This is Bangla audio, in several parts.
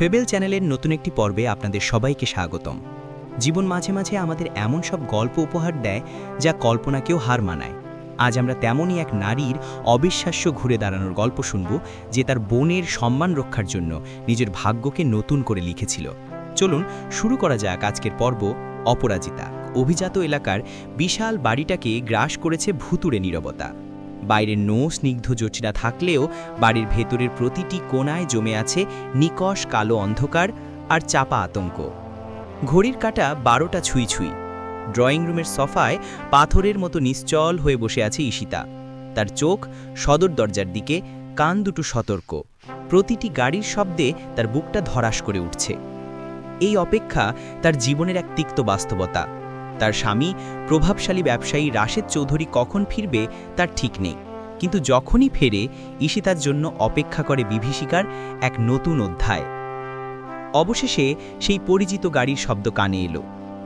ফেবেল চ্যানেলের নতুন একটি পর্বে আপনাদের সবাইকে স্বাগতম। জীবন মাঝে মাঝে আমাদের এমন সব গল্প উপহার দেয় যা কল্পনাকেও হার মানায়। আজ আমরা তেমনই এক নারীর অবিশ্বাস্য ঘুরে দাঁড়ানোর গল্প শুনব, যে তার বোনের সম্মান রক্ষার জন্য নিজের ভাগ্যকে নতুন করে লিখেছিল। চলুন, শুরু করা যাক আজকের পর্ব অপরাজিতা। অভিজাত এলাকার বিশাল বাড়িটাকে গ্রাস করেছে ভুতুড়ে নীরবতা। বাইরের নো স্নিগ্ধ জটিরা থাকলেও বাড়ির ভেতরের প্রতিটি কোনায় জমে আছে নিকশ কালো অন্ধকার আর চাপা আতঙ্ক। ঘড়ির কাটা বারোটা ছুঁই ছুঁই। ড্রয়িং রুমের সফায় পাথরের মতো নিশ্চল হয়ে বসে আছে ঈশিতা। তার চোখ সদর দরজার দিকে, কান দুটো সতর্ক। প্রতিটি গাড়ির শব্দে তার বুকটা ধরাস করে উঠছে। এই অপেক্ষা তার জীবনের এক তিক্ত বাস্তবতা। তার স্বামী, প্রভাবশালী ব্যবসায়ী রাশেদ চৌধুরী কখন ফিরবে তার ঠিক নেই। কিন্তু যখনই ফেরে ঈশিতার জন্য অপেক্ষা করে বিভীষিকার এক নতুন অধ্যায়। অবশেষে সেই পরিচিত গাড়ির শব্দ কানে এলো।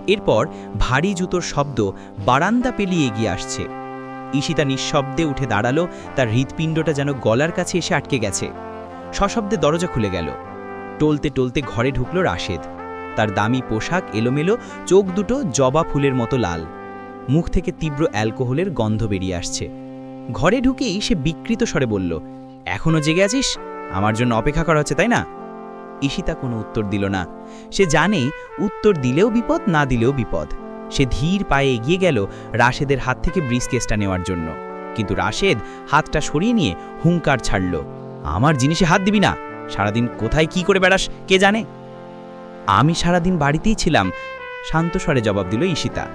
এরপর ভারী জুতোর শব্দ বারান্দা পেলিয়ে এগিয়ে আসছে। ঈশিতা নিঃশব্দে উঠে দাঁড়াল, তার হৃৎপিণ্ডটা যেন গলার কাছে এসে আটকে গেছে। সশব্দে দরজা খুলে গেল। টলতে টলতে ঘরে ঢুকল রাশেদ। তার দামি পোশাক এলোমেলো, চোখ দুটো জবা ফুলের মতো লাল। মুখ থেকে তীব্র অ্যালকোহলের গন্ধ বেরিয়ে আসছে। ঘরে ঢুকেই সে বিকৃত স্বরে বলল, এখনও জেগে আছিস? আমার জন্য অপেক্ষা করা হচ্ছে, তাই না? ঈশিতা কোনো উত্তর দিল না। সে জানে উত্তর দিলেও বিপদ, না দিলেও বিপদ। সে ধীর পায়ে এগিয়ে গেল রাশেদের হাত থেকে ব্রিজকেসটা নেওয়ার জন্য। কিন্তু রাশেদ হাতটা সরিয়ে নিয়ে হুঙ্কার ছাড়ল, আমার জিনিসে হাত দিবি না। সারাদিন কোথায় কি করে বেড়াস, কে জানে? আমি সারাদিন বাড়িতেই ছিলাম। শান্ত স্বরে জবাব দিল ঈশিতা।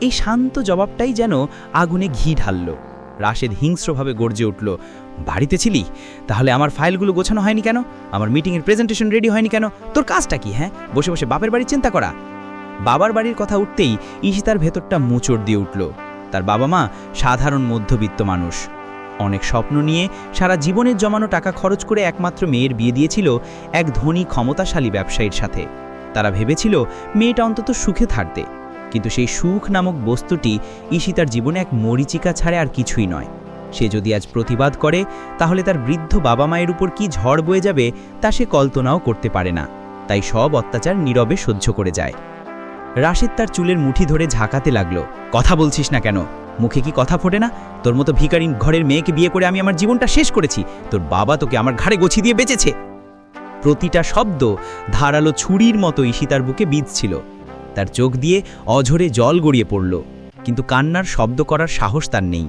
এই শান্ত জবাবটাই যেন আগুনে ঘি ঢালল। রাশেদ হিংস্রভাবে গর্জে উঠল, বাড়িতে ছিলি? তাহলে আমার ফাইলগুলো গোছানো হয়নি কেন? আমার মিটিংয়ের প্রেজেন্টেশন রেডি হয়নি কেন? তোর কাজটা কি হ্যাঁ? বসে বসে বাপের বাড়ির চিন্তা করা। বাবার বাড়ির কথা উঠতেই ঈশিতার ভেতরটা মোচড় দিয়ে উঠল। তার বাবা মা সাধারণ মধ্যবিত্ত মানুষ। অনেক স্বপ্ন নিয়ে সারা জীবনের জমানো টাকা খরচ করে একমাত্র মেয়ের বিয়ে দিয়েছিল এক ধনী, ক্ষমতাশালী ব্যবসায়ীর সাথে। তারা ভেবেছিল মেয়েটা অন্তত সুখে থাকবে। কিন্তু সেই সুখ নামক বস্তুটি ঈশিতার জীবনে এক মরিচিকা ছাড়ে আর কিছুই নয়। সে যদি আজ প্রতিবাদ করে, তাহলে তার বৃদ্ধ বাবা মায়ের উপর কি ঝড় বয়ে যাবে তা সে কল্পনাও করতে পারে না। তাই সব অত্যাচার নীরবে সহ্য করে যায়। রাশেদ তার চুলের মুঠি ধরে ঝাঁকাতে লাগল। কথা বলছিস না কেন? মুখে কি কথা ফোটে না? তোর মতো ভিকারি ঘরের মেয়েকে বিয়ে করে আমি আমার জীবনটা শেষ করেছি। তোর বাবা তোকে আমার ঘাড়ে গছি দিয়ে বেঁচেছে। প্রতিটা শব্দ ধারালো ছুরির মতো ঈশিতার বুকে বিঁধছিল। তার চোখ দিয়ে অঝরে জল গড়িয়ে পড়ল, কিন্তু কান্নার শব্দ করার সাহস তার নেই।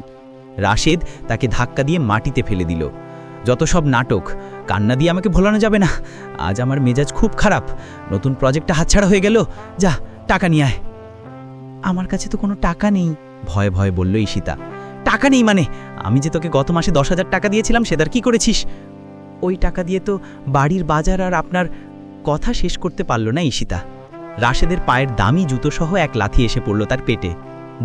রাশেদ তাকে ধাক্কা দিয়ে মাটিতে ফেলে দিল। যত সব নাটক, কান্না দিয়ে আমাকে ভোলানো যাবে না। আজ আমার মেজাজ খুব খারাপ। নতুন প্রজেক্টটা হাতছাড়া হয়ে গেল। যা, টাকা নিয়ে আয়। আমার কাছে তো কোনো টাকা নেই, ভয়ে ভয়ে বলল ঈশিতা। টাকা নেই মানে? আমি যে তোকে গত মাসে দশ হাজার টাকা দিয়েছিলাম, সেটার কি করেছিস? ওই টাকা দিয়ে তো বাড়ির বাজার আর আপনার কথা শেষ করতে পারল না ঈশিতা। রাশেদের পায়ের দামি জুতোসহ এক লাথি এসে পড়ল তার পেটে।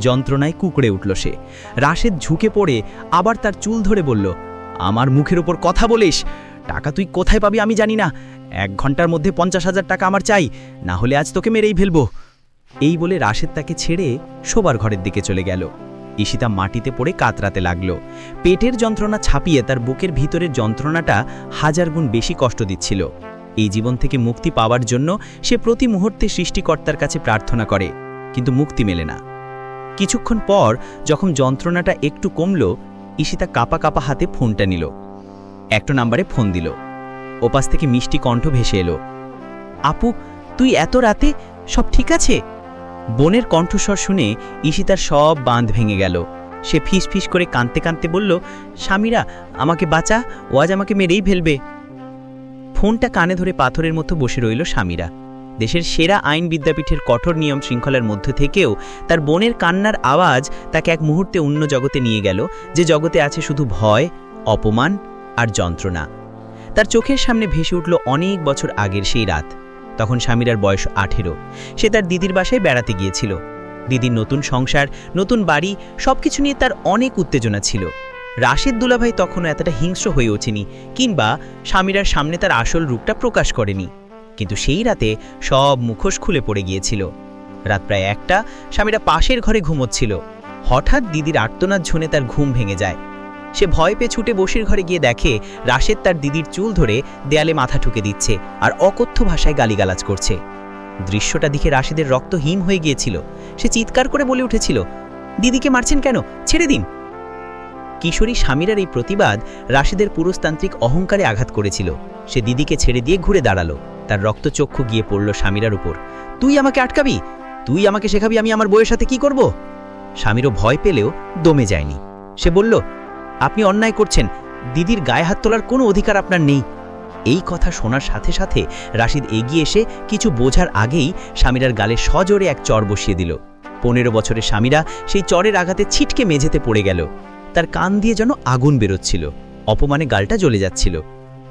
যন্ত্রণায় কুকড়ে উঠল সে। রাশেদ ঝুঁকে পড়ে আবার তার চুল ধরে বলল, আমার মুখের ওপর কথা বলিস? টাকা তুই কোথায় পাবি আমি জানি না। এক ঘণ্টার মধ্যে পঞ্চাশ হাজার টাকা আমার চাই। না হলে আজ তোকে মেরেই ফেলব। এই বলে রাশেদ তাকে ছেড়ে শোবার ঘরের দিকে চলে গেল। ঈশিতা মাটিতে পড়ে কাতরাতে লাগল। পেটের যন্ত্রণা ছাপিয়ে তার বুকের ভিতরের যন্ত্রণাটা হাজার গুণ বেশি কষ্ট দিচ্ছিল। এই জীবন থেকে মুক্তি পাওয়ার জন্য সে প্রতি মুহূর্তে সৃষ্টিকর্তার কাছে প্রার্থনা করে, কিন্তু মুক্তি মেলে না। কিছুক্ষণ পর যখন যন্ত্রণাটা একটু কমল, ঈশিতা কাপা কাপা হাতে ফোনটা নিল। একটা নাম্বারে ফোন দিল। ওপাশ থেকে মিষ্টি কণ্ঠ ভেসে এলো। আপু, তুই এত রাতে সব ঠিক আছে? বোনের কণ্ঠস্বর শুনে ঈশিতার সব বাঁধ ভেঙে গেল। সে ফিস ফিস করে কাঁদতে কাঁদতে বলল, স্বামীরা, আমাকে বাঁচা, ও আজ আমাকে মেরেই ফেলবে। ফোনটা কানে ধরে পাথরের মতো বসে রইল স্বামীরা। দেশের সেরা আইন বিদ্যাপীঠের কঠোর নিয়ম শৃঙ্খলার মধ্যে থেকেও তার বোনের কান্নার আওয়াজ তাকে এক মুহূর্তে অন্য জগতে নিয়ে গেল, যে জগতে আছে শুধু ভয়, অপমান আর যন্ত্রণা। তার চোখের সামনে ভেসে উঠল অনেক বছর আগের সেই রাত। তখন স্বামীরার বয়স আঠেরো। সে তার দিদির বাসায় বেড়াতে গিয়েছিল। দিদির নতুন সংসার, নতুন বাড়ি, সবকিছু নিয়ে তার অনেক উত্তেজনা ছিল। রাশেদ দুলাভাই তখনও এতটা হিংস্র হয়ে ওঠেনি, কিংবা স্বামীরার সামনে তার আসল রূপটা প্রকাশ করেনি। কিন্তু সেই রাতে সব মুখোশ খুলে পড়ে গিয়েছিল। রাত প্রায় একটা, স্বামীরা পাশের ঘরে ঘুমোচ্ছিল। হঠাৎ দিদির আর্তনাদ শুনে তার ঘুম ভেঙে যায়। সে ভয় পেয়ে ছুটে বসির ঘরে গিয়ে দেখে, রাশেদ তার দিদির চুল ধরে দেয়ালে মাথা ঠুকে দিচ্ছে আর অকথ্য ভাষায় গালিগালাজ করছে। দৃশ্যটা দেখে রাশেদের রক্ত হিম হয়ে গিয়েছিল। সে চিৎকার করে বলে উঠেছিল, দিদিকে মারছেন কেন? ছেড়ে দিন। কিশোরী স্বামীরার এই প্রতিবাদ রাশেদের পুরুষতান্ত্রিক অহংকারে আঘাত করেছিল। সে দিদিকে ছেড়ে দিয়ে ঘুরে দাঁড়াল। তার রক্তচক্ষু গিয়ে পড়ল স্বামীরার উপর। তুই আমাকে আটকাবি? তুই আমাকে শেখাবি আমি আমার বইয়ের সাথে কি করব? স্বামীরও ভয় পেলেও দমে যায়নি। সে বলল আপনি অন্যায় করছেন। দিদির গায়ে হাত তোলার কোনো অধিকার আপনার নেই। এই কথা শোনার সাথে সাথে রাশিদ এগিয়ে এসে কিছু বোঝার আগেই স্বামীরার গালে সজোরে এক চর বসিয়ে দিল। পনেরো বছরের স্বামীরা সেই চরের আঘাতে ছিটকে মেঝেতে পড়ে গেল। তার কান দিয়ে যেন আগুন বেরোচ্ছিল। অপমানে গালটা জ্বলে যাচ্ছিল।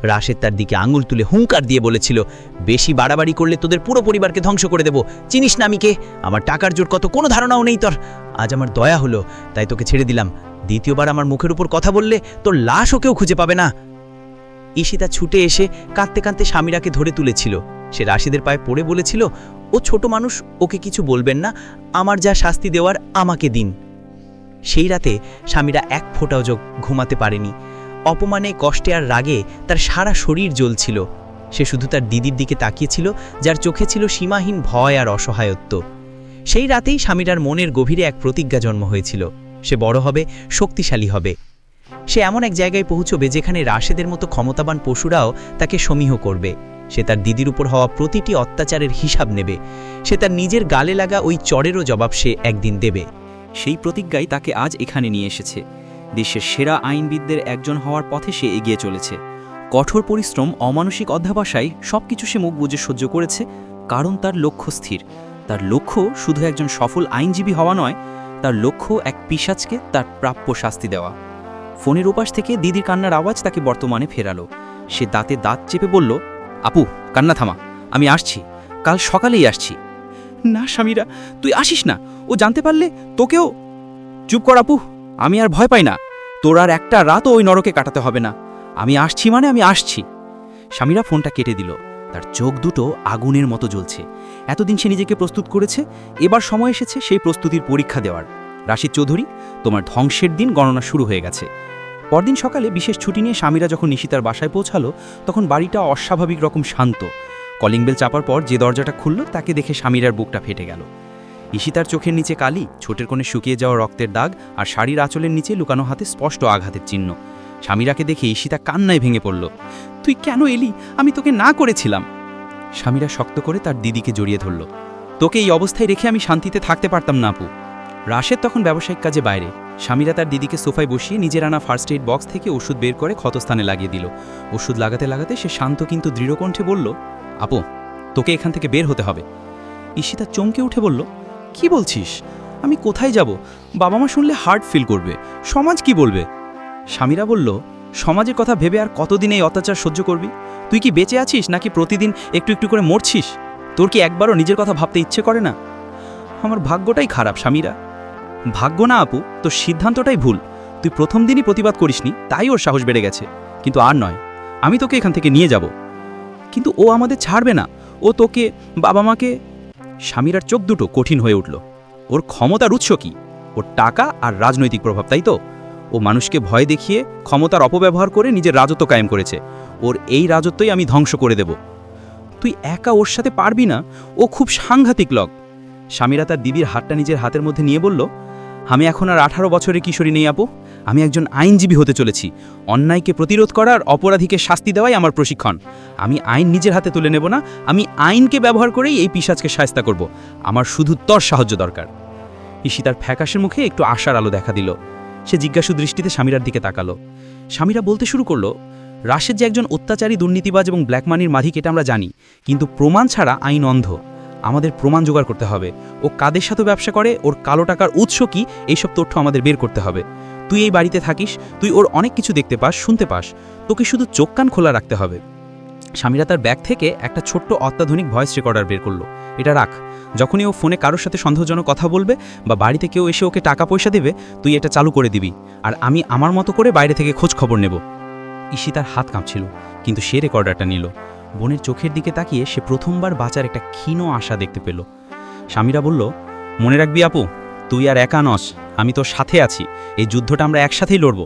রাশেদ তার দিকে আঙুল তুলে হুঙ্কার দিয়ে বলেছিল, বেশি বাড়াবাড়ি করলে তোদের পুরো পরিবারকে ধ্বংস করে দেব। চিনিস না আমি কে? আমার টাকার জোর কত, কোনো ধারণাও নেই তোর। আজ আমার দয়া হলো, তাই তোকে ছেড়ে দিলাম। দ্বিতীয়বার আমার মুখের উপর কথা বললে তোর লাশও কেউ খুঁজে পাবে না। ঈশিতা ছুটে এসে কাঁদতে কাঁদতে স্বামীরাকে ধরে তুলেছিল। সে রাশিদের পায়ে পড়ে বলেছিল, ও ছোট মানুষ, ওকে কিছু বলবেন না, আমার যা শাস্তি দেওয়ার আমাকে দিন। সেই রাতে স্বামীরা এক ফোঁটাও যোগ ঘুমাতে পারেনি। অপমানে, কষ্টে আর রাগে তার সারা শরীর জ্বলছিল। সে শুধু তার দিদির দিকে তাকিয়েছিল, যার চোখে ছিল সীমাহীন ভয় আর অসহায়ত্ব। সেই রাতেই স্বামীরার মনের গভীরে এক প্রতিজ্ঞা জন্ম হয়েছিল। সে বড় হবে, শক্তিশালী হবে। সে এমন এক জায়গায় পৌঁছবে যেখানে রাশেদের মতো ক্ষমতাবান পশুরাও তাকে সমীহ করবে। সে তার দিদির উপর হওয়া প্রতিটি অত্যাচারের হিসাব নেবে। সে তার নিজের গালে লাগা ওই চরেরও জবাব সে একদিন দেবে। সেই প্রতিজ্ঞাই তাকে আজ এখানে নিয়ে এসেছে। দেশের সেরা আইনবিদদের একজন হওয়ার পথে সে এগিয়ে চলেছে। কঠোর পরিশ্রম, অমানসিক অধ্যাবসায়, সবকিছু সে মুখ বুঝে সহ্য করেছে, কারণ তার লক্ষ্য স্থির। তার লক্ষ্য শুধু একজন সফল আইনজীবী হওয়া নয়, তার লক্ষ্য এক পিসাজকে তার প্রাপ্য শাস্তি দেওয়া। ফোনের উপাস থেকে দিদির কান্নার আওয়াজ তাকে বর্তমানে ফেরালো। সে দাঁতে দাঁত চেপে বলল, আপু, কান্না থামা, আমি আসছি, কাল সকালেই আসছি। না স্বামীরা, তুই আসিস না, ও জানতে পারলে তোকেও চুপ কর আপু, আমি আর ভয় পাই না, তোর আর একটা রাতও ওই নরকে কাটাতে হবে না, আমি আসছি মানে আমি আসছি। স্বামীরা ফোনটা কেটে দিল, তার চোখ দুটো আগুনের মতো জ্বলছে। এতদিন সে নিজেকে প্রস্তুত করেছে, এবার সময় এসেছে সেই প্রস্তুতির পরীক্ষা দেওয়ার। রাশিদ চৌধুরী, তোমার ধ্বংসের দিন গণনা শুরু হয়ে গেছে। পরদিন সকালে বিশেষ ছুটি নিয়ে স্বামীরা যখন নিশিতার বাসায় পৌঁছালো, তখন বাড়িটা অস্বাভাবিক রকম শান্ত। কলিং বেল চাপার পর যে দরজাটা খুলল, তাকে দেখে স্বামীরার বুকটা ফেটে গেল। ঈশিতার চোখের নিচে কালি, ছোটের কোণে শুকিয়ে যাওয়া রক্তের দাগ আর শাড়ির আঁচলের নিচে লুকানো হাতে স্পষ্ট আঘাতের চিহ্ন। স্বামীরাকে দেখে ঈশিতা কান্নায় ভেঙে পড়ল। তুই কেন এলি? আমি তোকে না করেছিলাম। স্বামীরা শক্ত করে তার দিদিকে জড়িয়ে ধরল। তোকে এই অবস্থায় রেখে আমি শান্তিতে থাকতে পারতাম না, আপু। রাশেদ তখন ব্যবসায়িক কাজে বাইরে। স্বামীরা তার দিদিকে সোফায় বসিয়ে নিজের আনা ফার্স্ট এইড বক্স থেকে ওষুধ বের করে ক্ষতস্থানে লাগিয়ে দিল। ওষুধ লাগাতে লাগাতে সে শান্ত কিন্তু দৃঢ়কণ্ঠে বলল, আপু, তোকে এখান থেকে বের হতে হবে। ঈশিতা চমকে উঠে বলল, কি বলছিস? আমি কোথায় যাব? বাবা মা শুনলে হার্ট ফিল করবে। সমাজ কি বলবে? স্বামীরা বলল, সমাজের কথা ভেবে আর কতদিন এই অত্যাচার সহ্য করবি? তুই কি বেঁচে আছিস নাকি প্রতিদিন একটু একটু করে মরছিস? তোর কি একবারও নিজের কথা ভাবতে ইচ্ছে করে না? আমার ভাগ্যটাই খারাপ, স্বামীরা। ভাগ্য না আপু, তোর সিদ্ধান্তটাই ভুল। তুই প্রথম দিনই প্রতিবাদ করিসনি, তাই ওর সাহস বেড়ে গেছে। কিন্তু আর নয়, আমি তোকে এখান থেকে নিয়ে যাব। কিন্তু ও আমাদের ছাড়বে না। ও তোকে, বাবা মাকে, স্বামীরার চোখ দুটো কঠিন হয়ে উঠল। ওর ক্ষমতার উৎস কি? ওর টাকা আর রাজনৈতিক প্রভাব, তাই তো? ও মানুষকে ভয় দেখিয়ে ক্ষমতার অপব্যবহার করে নিজের রাজত্ব কায়েম করেছে। ওর এই রাজত্বই আমি ধ্বংস করে দেব। তুই একা ওর সাথে পারবি না? ও খুব সাংঘাতিক লগ স্বামীরা তার দিদির হাতটা নিজের হাতের মধ্যে নিয়ে বলল, আমি এখন আর আঠারো বছরের কিশোরী নেই আপু। আমি একজন আইনজীবী হতে চলেছি। অন্যায়কে প্রতিরোধ করার, অপরাধীকে শাস্তি দেওয়াই আমার প্রশিক্ষণ। আমি আইন নিজের হাতে তুলে নেব না। আমি আইনকে ব্যবহার করেই এই পিসাজকে সায়স্তা করব। আমার শুধু তর সাহায্য দরকার। ঈশিতার ফ্যাকাশের মুখে একটু আশার আলো দেখা দিল। সে জিজ্ঞাসু দৃষ্টিতে স্বামীরার দিকে তাকালো। স্বামীরা বলতে শুরু করল রাশেদ যে একজন অত্যাচারী, দুর্নীতিবাজ এবং ব্ল্যাক মানির মাধিক এটা আমরা জানি। কিন্তু প্রমাণ ছাড়া আইন অন্ধ। আমাদের প্রমাণ জোগাড় করতে হবে। ও কাদের সাথে ব্যবসা করে, ওর কালো টাকার উৎস কি, এইসব তথ্য আমাদের বের করতে হবে। তুই এই বাড়িতে থাকিস, তুই ওর অনেক কিছু দেখতে পাস, শুনতে পাস। তোকে শুধু চোখ কান খোলা রাখতে হবে। স্বামীরা তার ব্যাগ থেকে একটা ছোট্ট অত্যাধুনিক ভয়েস রেকর্ডার বের করল। এটা রাখ। যখনই ও ফোনে কারোর সাথে সন্দেহজনক কথা বলবে বা বাড়িতে কেউ এসে ওকে টাকা পয়সা দেবে, তুই এটা চালু করে দিবি। আর আমি আমার মতো করে বাইরে থেকে খোঁজ খবর নেব। ঈশিতার হাত কাঁপছিল, কিন্তু সে রেকর্ডারটা নিল। বোনের চোখের দিকে তাকিয়ে সে প্রথমবার বাঁচার একটা ক্ষীণ আশা দেখতে পেল। স্বামীরা বলল, মনে রাখবি আপু, তুই আর একা নস, আমি তোর সাথে আছি, এই যুদ্ধটা আমরা একসাথেই লড়ব।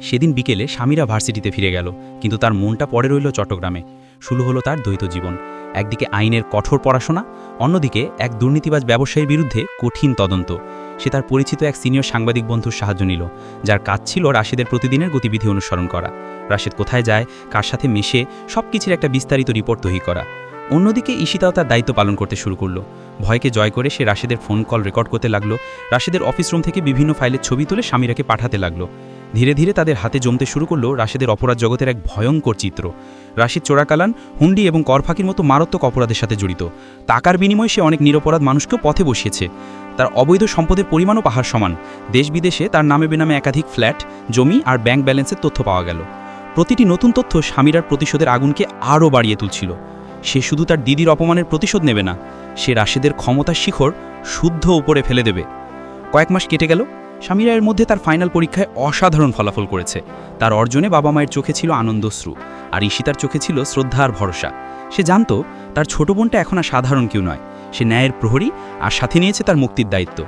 সেদিন বিকেলে স্বামীরা ভার্সিটিতে ফিরে গেল, কিন্তু তার মনটা পড়ে রইল চট্টগ্রামে। শুরু হলো তার দ্বৈত জীবন। একদিকে আইনের কঠোর পড়াশোনা, অন্যদিকে এক দুর্নীতিবাজ ব্যবসায়ীর বিরুদ্ধে কঠিন তদন্ত। সে তার পরিচিত এক সিনিয়র সাংবাদিক বন্ধুর সাহায্য নিল, যার কাজ ছিল রাশেদের প্রতিদিনের গতিবিধি অনুসরণ করা। রাশেদ কোথায় যায়, কার সাথে মিশে সব কিছুর একটা বিস্তারিত রিপোর্ট তৈরি করা। অন্যদিকে ঈশিতাও তার দায়িত্ব পালন করতে শুরু করল। ভয়কে জয় করে সে রাশেদের ফোন কল রেকর্ড করতে লাগল, রাশেদের অফিস রুম থেকে বিভিন্ন ফাইলের ছবি তুলে স্বামীরাকে পাঠাতে লাগল। ধীরে ধীরে তাদের হাতে জমতে শুরু করল রাশেদের অপরাধ জগতের এক ভয়ঙ্কর চিত্র। রাশিদ চোরাকালান, হুন্ডি এবং করফাকির মতো মারাত্মক অপরাধের সাথে জড়িত। টাকার বিনিময়ে সে অনেক নিরপরাধ মানুষকেও পথে বসিয়েছে। তার অবৈধ সম্পদের পরিমাণও পাহাড় সমান। দেশ বিদেশে তার নামে বেনামে একাধিক ফ্ল্যাট, জমি আর ব্যাংক ব্যালেন্সের তথ্য পাওয়া গেল। প্রতিটি নতুন তথ্য স্বামীরার প্রতিশোধের আগুনকে আরও বাড়িয়ে তুলছিল। সে শুধু তার দিদির অপমানের প্রতিশোধ নেবে না, সে রাশেদের ক্ষমতার শিখর শুদ্ধ উপরে ফেলে দেবে। কয়েক মাস কেটে গেল, স্বামীরা এর মধ্যে তার ফাইনাল পরীক্ষায় অসাধারণ ফলাফল করেছে। তার অর্জনে বাবা মায়ের চোখে ছিল আনন্দশ্রু, আর ঈশিতার চোখে ছিল শ্রদ্ধা আর ভরসা। সে জানত, তার ছোট বোনটা এখন আর সাধারণ কেউ নয়। সে ন্যায়ের প্রহরী আর সাথে নিয়েছে তার মুক্তির দায়িত্ব।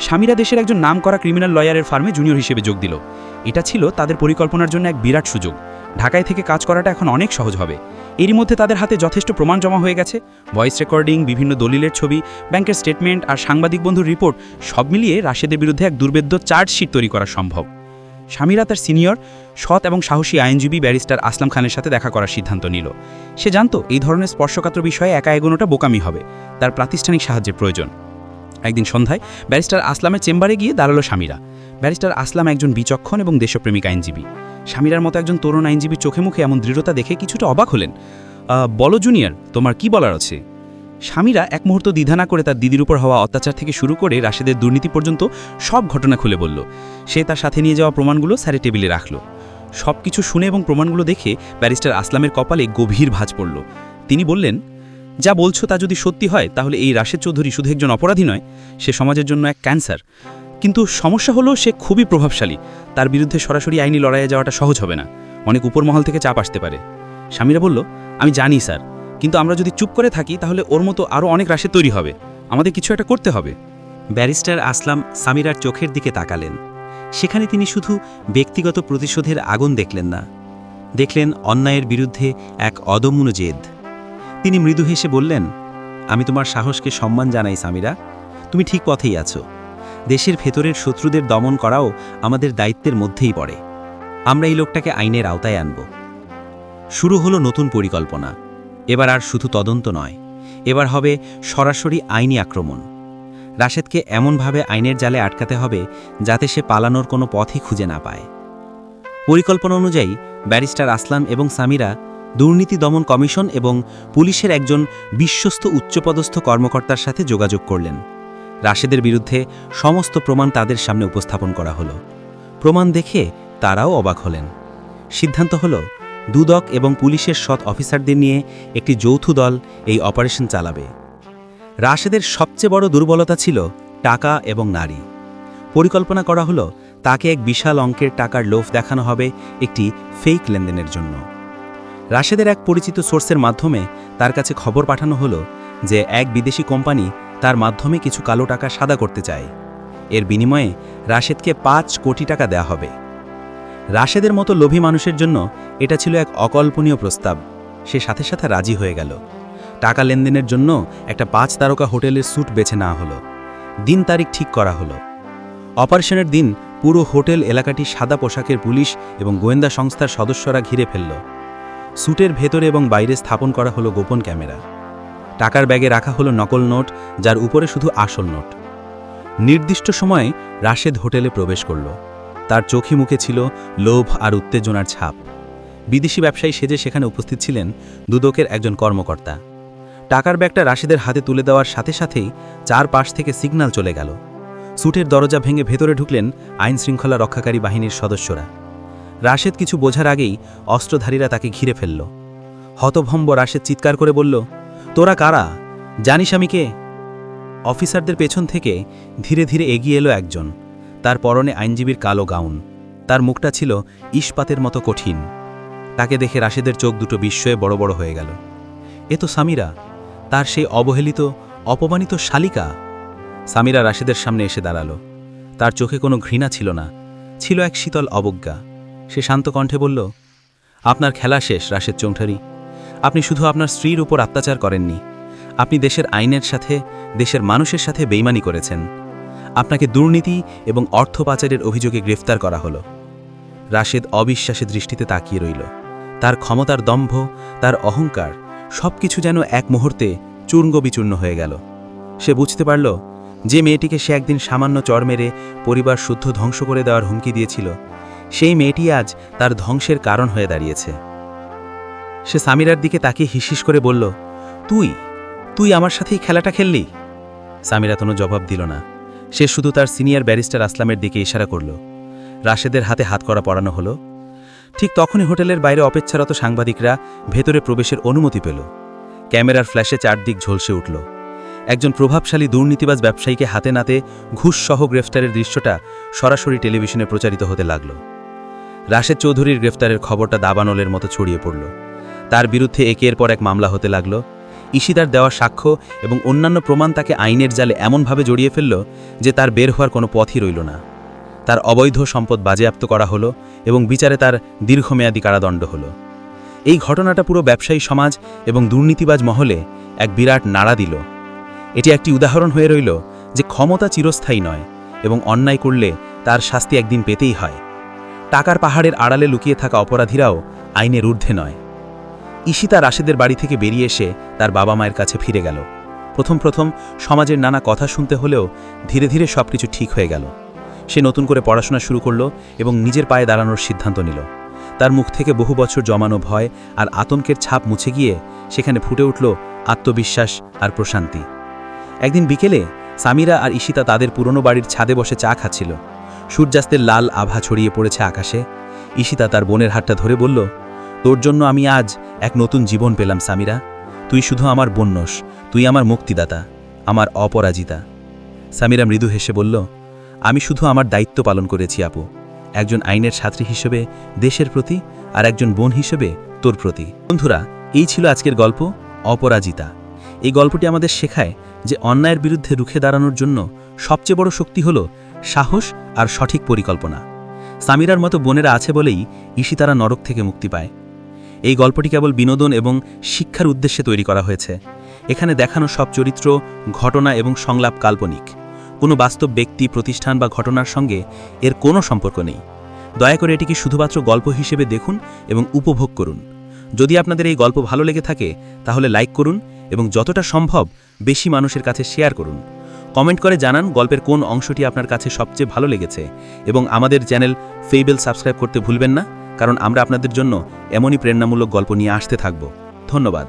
স্বামীরা দেশের একজন নাম করা ক্রিমিনাল লয়ারের ফার্মে জুনিয়র হিসেবে যোগ দিল। এটা ছিল তাদের পরিকল্পনার জন্য এক বিরাট সুযোগ। ঢাকায় থেকে কাজ করাটা এখন অনেক সহজ হবে। এরই মধ্যে তাদের হাতে যথেষ্ট প্রমাণ জমা হয়ে গেছে। ভয়েস রেকর্ডিং, বিভিন্ন দলিলের ছবি, ব্যাংকের স্টেটমেন্ট আর সাংবাদিক বন্ধুর রিপোর্ট সব মিলিয়ে রাশেদের বিরুদ্ধে এক দুর্বেদ্য চার্জশিট তৈরি করা সম্ভব। স্বামীরা তার সিনিয়র, সৎ এবং সাহসী আইনজীবী ব্যারিস্টার আসলাম খানের সাথে দেখা করার সিদ্ধান্ত নিল। সে জানতো এই ধরনের স্পর্শকাতর বিষয়ে একা এগোনোটা বোকামি হবে, তার প্রাতিষ্ঠানিক সাহায্যের প্রয়োজন। একদিন সন্ধ্যায় ব্যারিস্টার আসলামের চেম্বারে গিয়ে দাঁড়াল স্বামীরা। ব্যারিস্টার আসলাম একজন বিচক্ষণ এবং দেশপ্রেমিক আইনজীবী। স্বামীরার মতো একজন তরুণ আইনজীবীর চোখে মুখে এমন দৃঢ়তা দেখে কিছুটা অবাক হলেন। বলো জুনিয়র, তোমার কি বলার আছে? স্বামীরা এক মুহূর্ত দ্বিধা না করে তার দিদির উপর হওয়া অত্যাচার থেকে শুরু করে রাশেদের দুর্নীতি পর্যন্ত সব ঘটনা খুলে বলল। সে তার সাথে নিয়ে যাওয়া প্রমাণগুলো স্যারের টেবিলে রাখল। সব কিছু শুনে এবং প্রমাণগুলো দেখে ব্যারিস্টার আসলামের কপালে গভীর ভাঁজ পড়ল। তিনি বললেন, যা বলছো তা যদি সত্যি হয়, তাহলে এই রাশেদ চৌধুরী শুধু একজন অপরাধী নয়, সে সমাজের জন্য এক ক্যান্সার। কিন্তু সমস্যা হলো সে খুবই প্রভাবশালী। তার বিরুদ্ধে সরাসরি আইনি লড়াইয়ে যাওয়াটা সহজ হবে না। অনেক উপর মহল থেকে চাপ আসতে পারে। স্বামীরা বলল, আমি জানি, স্যার। কিন্তু আমরা যদি চুপ করে থাকি, তাহলে ওর মতো আরও অনেক রাশেদ তৈরি হবে। আমাদের কিছু একটা করতে হবে। ব্যারিস্টার আসলাম সামিরার চোখের দিকে তাকালেন। সেখানে তিনি শুধু ব্যক্তিগত প্রতিশোধের আগুন দেখলেন না। দেখলেন অন্যায়ের বিরুদ্ধে এক অদম্য জেদ। তিনি মৃদু হেসে বললেন, আমি তোমার সাহসকে সম্মান জানাই, সামিরা। তুমি ঠিক পথেই আছো। দেশের ভেতরের শত্রুদের দমন করাও আমাদের দায়িত্বের মধ্যেই পড়ে। আমরা এই লোকটাকে আইনের আওতায় আনব। শুরু হলো নতুন পরিকল্পনা। এবার আর শুধু তদন্ত নয়, এবার হবে সরাসরি আইনি আক্রমণ। রাশেদকে এমনভাবে আইনের জালে আটকাতে হবে যাতে সে পালানোর কোনো পথই খুঁজে না পায়। পরিকল্পনা অনুযায়ী ব্যারিস্টার আসলাম এবং সামিরা দুর্নীতি দমন কমিশন এবং পুলিশের একজন বিশ্বস্ত উচ্চপদস্থ কর্মকর্তার সাথে যোগাযোগ করলেন। রাশেদের বিরুদ্ধে সমস্ত প্রমাণ তাদের সামনে উপস্থাপন করা হলো। প্রমাণ দেখে তারাও অবাক হলেন। সিদ্ধান্ত হল দুদক এবং পুলিশের সৎ অফিসারদের নিয়ে একটি যৌথ দল এই অপারেশন চালাবে। রাশেদের সবচেয়ে বড় দুর্বলতা ছিল টাকা এবং নারী। পরিকল্পনা করা হলো, তাকে এক বিশাল অঙ্কের টাকার লোভ দেখানো হবে একটি ফেক লেনদেনের জন্য। রাশেদের এক পরিচিত সোর্সের মাধ্যমে তার কাছে খবর পাঠানো হলো যে এক বিদেশি কোম্পানি তার মাধ্যমে কিছু কালো টাকা সাদা করতে চায়। এর বিনিময়ে রাশেদকে পাঁচ কোটি টাকা দেয়া হবে। রাশেদের মতো লোভী মানুষের জন্য এটা ছিল এক অকল্পনীয় প্রস্তাব। সে সাথে সাথে রাজি হয়ে গেল। টাকা লেনদেনের জন্য একটা পাঁচ তারকা হোটেলের স্যুট বেছে নেওয়া হলো। দিন তারিখ ঠিক করা হলো। অপারেশনের দিন পুরো হোটেল এলাকাটি সাদা পোশাকের পুলিশ এবং গোয়েন্দা সংস্থার সদস্যরা ঘিরে ফেলল। স্যুটের ভেতরে এবং বাইরে স্থাপন করা হলো গোপন ক্যামেরা। টাকার ব্যাগে রাখা হলো নকল নোট, যার উপরে শুধু আসল নোট। নির্দিষ্ট সময়ে রাশেদ হোটেলে প্রবেশ করল। তার চোখে মুখে ছিল লোভ আর উত্তেজনার ছাপ। বিদেশি ব্যবসায়ী সেজে সেখানে উপস্থিত ছিলেন দুদকের একজন কর্মকর্তা। টাকার ব্যাগটা রাশেদের হাতে তুলে দেওয়ার সাথে সাথেই চার পাশ থেকে সিগন্যাল চলে গেল। স্যুটের দরজা ভেঙে ভেতরে ঢুকলেন আইন শৃঙ্খলা রক্ষাকারী বাহিনীর সদস্যরা। রাশেদ কিছু বোঝার আগেই অস্ত্রধারীরা তাকে ঘিরে ফেলল। হতভম্ব রাশেদ চিৎকার করে বলল, তোরা কারা? জানিস আমি কে? অফিসারদের পেছন থেকে ধীরে ধীরে এগিয়ে এলো একজন। তার পরনে আইনজীবীর কালো গাউন। তার মুখটা ছিল ইস্পাতের মতো কঠিন। তাকে দেখে রাশেদের চোখ দুটো বিস্ময়ে বড় বড় হয়ে গেল। এ তো সামিরা, তার সেই অবহেলিত, অপমানিত শালিকা? সামিরা রাশেদের সামনে এসে দাঁড়াল। তার চোখে কোনো ঘৃণা ছিল না, ছিল এক শীতল অবজ্ঞা। সে শান্ত কণ্ঠে বলল, আপনার খেলা শেষ, রাশেদ চৌঠারি আপনি শুধু আপনার স্ত্রীর উপর অত্যাচার করেননি। আপনি দেশের আইনের সাথে, দেশের মানুষের সাথে বেইমানি করেছেন। আপনাকে দুর্নীতি এবং অর্থ পাচারের অভিযোগে গ্রেফতার করা হলো। রাশেদ অবিশ্বাসে দৃষ্টিতে তাকিয়ে রইল। তার ক্ষমতার দম্ভ, তার অহংকার, সবকিছু যেন এক মুহূর্তে চূর্ণ বিচূর্ণ হয়ে গেল। সে বুঝতে পারল, যে মেয়েটিকে সে একদিন সামান্য চর মেরে পরিবার শুদ্ধ ধ্বংস করে দেওয়ার হুমকি দিয়েছিল, সেই মেয়েটি আজ তার ধ্বংসের কারণ হয়ে দাঁড়িয়েছে। সে সামিরার দিকে তাকিয়ে হিসিস করে বলল, তুই? তুই আমার সাথেই খেলাটা খেললি? সামিরা কোনো জবাব দিল না। সে শুধু তার সিনিয়র ব্যারিস্টার আসলামের দিকে ইশারা করল। রাশেদের হাতে হাত করা পড়ানো হলো। ঠিক তখনই হোটেলের বাইরে অপেক্ষারত সাংবাদিকরা ভেতরে প্রবেশের অনুমতি পেল। ক্যামেরার ফ্ল্যাশে চারদিক ঝলসে উঠল। একজন প্রভাবশালী দুর্নীতিবাজ ব্যবসায়ীকে হাতে নাতে ঘুষসহ গ্রেফতারের দৃশ্যটা সরাসরি টেলিভিশনে প্রচারিত হতে লাগল। রাশেদ চৌধুরীর গ্রেফতারের খবরটা দাবানলের মতো ছড়িয়ে পড়ল। তার বিরুদ্ধে একের পর এক মামলা হতে লাগল। ইশিতার দেওয়া সাক্ষ্য এবং অন্যান্য প্রমাণ তাকে আইনের জালে এমনভাবে জড়িয়ে ফেলল যে তার বের হওয়ার কোনো পথই রইল না। তার অবৈধ সম্পদ বাজেয়াপ্ত করা হলো এবং বিচারে তার দীর্ঘমেয়াদী কারাদণ্ড হলো। এই ঘটনাটা পুরো ব্যবসায়ী সমাজ এবং দুর্নীতিবাজ মহলে এক বিরাট নাড়া দিল। এটি একটি উদাহরণ হয়ে রইল যে ক্ষমতা চিরস্থায়ী নয় এবং অন্যায় করলে তার শাস্তি একদিন পেতেই হয়। টাকার পাহাড়ের আড়ালে লুকিয়ে থাকা অপরাধীরাও আইনের ঊর্ধ্বে নয়। ঈশিতা রাশেদের বাড়ি থেকে বেরিয়ে এসে তার বাবা মায়ের কাছে ফিরে গেল। প্রথম প্রথম সমাজের নানা কথা শুনতে হলেও ধীরে ধীরে সবকিছু ঠিক হয়ে গেল। সে নতুন করে পড়াশোনা শুরু করল এবং নিজের পায়ে দাঁড়ানোর সিদ্ধান্ত নিল। তার মুখ থেকে বহু বছর জমানো ভয় আর আতঙ্কের ছাপ মুছে গিয়ে সেখানে ফুটে উঠল আত্মবিশ্বাস আর প্রশান্তি। একদিন বিকেলে সামিরা আর ঈশিতা তাদের পুরনো বাড়ির ছাদে বসে চা খাচ্ছিল। সূর্যাস্তের লাল আভা ছড়িয়ে পড়েছে আকাশে। ঈশিতা তার বোনের হাতটা ধরে বলল তোর জন্য আমি আজ এক নতুন জীবন পেলাম, সামিরা। তুই শুধু আমার বন্যস তুই আমার মুক্তিদাতা, আমার অপরাজিতা। সামিরা মৃদু হেসে বলল, আমি শুধু আমার দায়িত্ব পালন করেছি, আপু। একজন আইনের ছাত্রী হিসেবে দেশের প্রতি আর একজন বোন হিসেবে তোর প্রতি। বন্ধুরা, এই ছিল আজকের গল্প, অপরাজিতা। এই গল্পটি আমাদের শেখায় যে অন্যায়ের বিরুদ্ধে রুখে দাঁড়ানোর জন্য সবচেয়ে বড় শক্তি হল সাহস আর সঠিক পরিকল্পনা। সামিরার মতো বোনেরা আছে বলেই ঈশিতারা নরক থেকে মুক্তি পায়। এই গল্পটি কেবল বিনোদন এবং শিক্ষার উদ্দেশ্যে তৈরি করা হয়েছে। এখানে দেখানো সব চরিত্র, ঘটনা এবং সংলাপ কাল্পনিক। কোনো বাস্তব ব্যক্তি, প্রতিষ্ঠান বা ঘটনার সঙ্গে এর কোনো সম্পর্ক নেই। দয়া করে এটিকে শুধুমাত্র গল্প হিসেবে দেখুন এবং উপভোগ করুন। যদি আপনাদের এই গল্প ভালো লেগে থাকে, তাহলে লাইক করুন এবং যতটা সম্ভব বেশি মানুষের কাছে শেয়ার করুন। কমেন্ট করে জানান গল্পের কোন অংশটি আপনার কাছে সবচেয়ে ভালো লেগেছে এবং আমাদের চ্যানেল ফেইবেল সাবস্ক্রাইব করতে ভুলবেন না। কারণ আমরা আপনাদের জন্য এমনই প্রেরণামূলক গল্প নিয়ে আসতে থাকব। ধন্যবাদ।